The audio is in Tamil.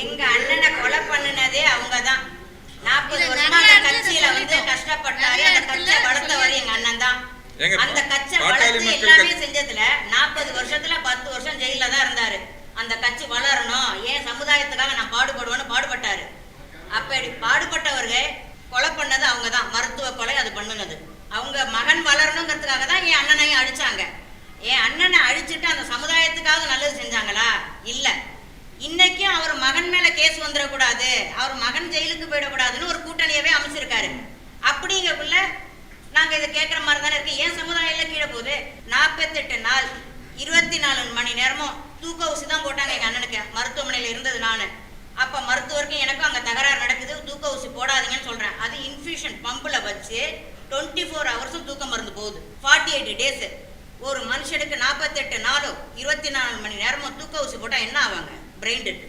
எங்க அண்ணனை கொலை பண்ணுனதே அவங்கதான். நாற்பது இல்ல, வருஷமா அந்த கட்சியில வந்து. கஷ்டப்பட்டாரு அந்த கட்சியை வளர்த்தவர் எங்க அண்ணன் தான். அந்த கட்சி பாட்டாளி வளர்த்து மக்கள் எல்லாமே செஞ்சதுல நாற்பது வருஷத்துல பத்து வருஷம் ஜெயில தான் இருந்தாரு. அந்த கட்சி வளரணும். ஏன் சமுதாயத்துக்காக நான் பாடுபடுவேன்னு பாடுபட்டாரு. அப்படி பாடுபட்டவர்கள் கொலை பண்ணது அவங்க தான் மருத்துவ கொலை அது பண்ணுனது. அவங்க மகன் வளரணுங்கிறதுக்காக தான் என் அண்ணனையும் அழிச்சாங்க என் அண்ணனை அழிச்சிட்டு அந்த சமுதாயத்துக்காக மகன் மேல கேஸ் வந்துடக்கூடாது அவர் மகன் ஜெயிலுக்கு போயிடக்கூடாதுன்னு ஒரு கூட்டணியவே அமைச்சிருக்காரு. அப்படிங்கக்குள்ள நாங்க இதை கேட்குற மாதிரி தானே இருக்கு. ஏன் சமுதாயம்ல கீழே போகுது? நாற்பத்தெட்டு நாள் இருபத்தி நாலு மணி நேரமும் தூக்க ஊசி தான் போட்டாங்க எங்க அண்ணனுக்கு. மருத்துவமனையில இருந்தது நானு. அப்ப மருத்துவருக்கும் எனக்கும் அங்க தகராறு நடக்குது. தூக்க ஊசி போடாதீங்கன்னு சொல்றேன். அது இன்ஃபியூஷன் பம்புல வச்சு டுவெண்ட்டி ஃபோர் ஹவர்ஸும் தூக்க மருந்து போகுது. ஃபார்ட்டி எயிட் டேஸ் ஒரு மனுஷனுக்கு நாற்பத்தெட்டு நாளும் இருபத்தி நாலு மணி நேரமும் தூக்க ஊசி போட்டா என்ன ஆவாங்க? Brain dead